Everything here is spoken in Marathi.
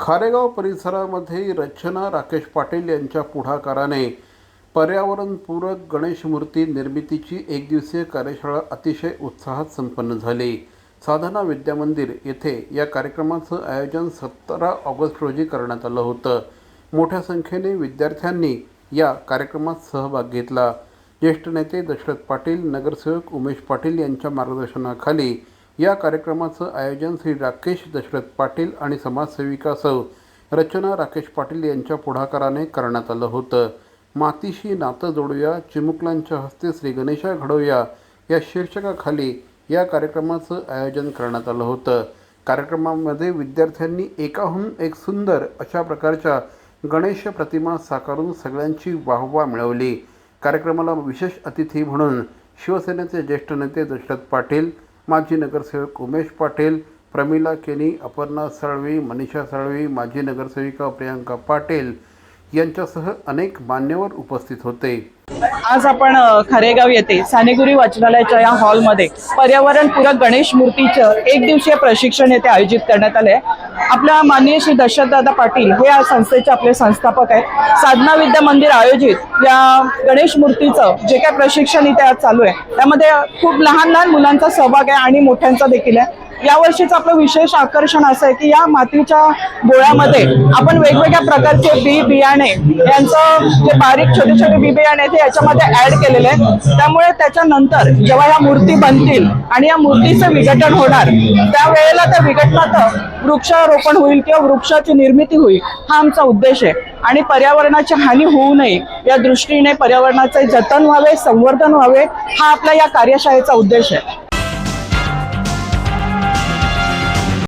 खारेगाव परिसरामध्ये रचना राकेश पाटील यांच्या पुढाकाराने पर्यावरणपूरक गणेश मूर्ती निर्मितीची एकदिवसीय कार्यशाळा अतिशय उत्साहात संपन्न झाली. साधना विद्यामंदिर येथे या कार्यक्रमाचं आयोजन सतरा ऑगस्ट रोजी करण्यात आलं होतं. मोठ्या संख्येने विद्यार्थ्यांनी या कार्यक्रमात सहभाग घेतला. ज्येष्ठ नेते दशरथ पाटील नगरसेवक उमेश पाटील यांच्या मार्गदर्शनाखाली या कार्यक्रमाचं आयोजन श्री राकेश दशरथ पाटील आणि समाजसेविका सौ रचना राकेश पाटील यांच्या पुढाकाराने करण्यात आलं होतं. मातीशी नातं जोडूया चिमुकलांच्या हस्ते श्री गणेशा घडवूया या शीर्षकाखाली या कार्यक्रमाचं आयोजन करण्यात आलं होतं. कार्यक्रमामध्ये विद्यार्थ्यांनी एकाहून एक सुंदर अशा प्रकारच्या गणेश प्रतिमा साकारून सगळ्यांची वाहवा मिळवली. कार्यक्रमाला विशेष अतिथी म्हणून शिवसेनेचे ज्येष्ठ नेते दशरथ पाटील माजी नगरसेवक उमेश पाटील प्रमिला केनी अपर्णा साळवी मनीषा साळवी माजी नगरसेविका प्रियांका पाटील यांच्यासह अनेक मान्यवर उपस्थित होते. आज आपण खरेगाव खारेगाव येथे सानेगुरी वाचनालयाच्या या हॉलमध्ये पर्यावरणपूरक गणेश मूर्तीचं एक दिवसीय प्रशिक्षण येथे आयोजित करण्यात आलं आहे आपल्या माननीय श्री दशरथदादा पाटील हे या संस्थेचे आपले संस्थापक आहेत. साधना विद्या मंदिर आयोजित या गणेश मूर्तीचं जे काय प्रशिक्षण इथे आज चालू आहे त्यामध्ये खूप लहान लहान मुलांचा सहभाग आहे आणि मोठ्यांचा देखील आहे. यावर्षीचं आपलं विशेष आकर्षण असं आहे की या मातीच्या गोळ्यामध्ये आपण वेगवेगळ्या प्रकारचे बी बियाणे यांचं जे बारीक छोटे छोटे बी बियाणे ते याच्यामध्ये ऍड केलेले आहेत. त्यामुळे त्याच्यानंतर जेव्हा या मूर्ती बनतील आणि या मूर्तीचं विघटन होणार त्यावेळेला त्या विघटनात वृक्षारोपण होईल किंवा वृक्षाची निर्मिती होईल हा आमचा उद्देश आहे. आणि पर्यावरणाची हानी होऊ नये या दृष्टीने पर्यावरणाचे जतन व्हावे संवर्धन व्हावे हा आपला या कार्यशाळेचा उद्देश आहे.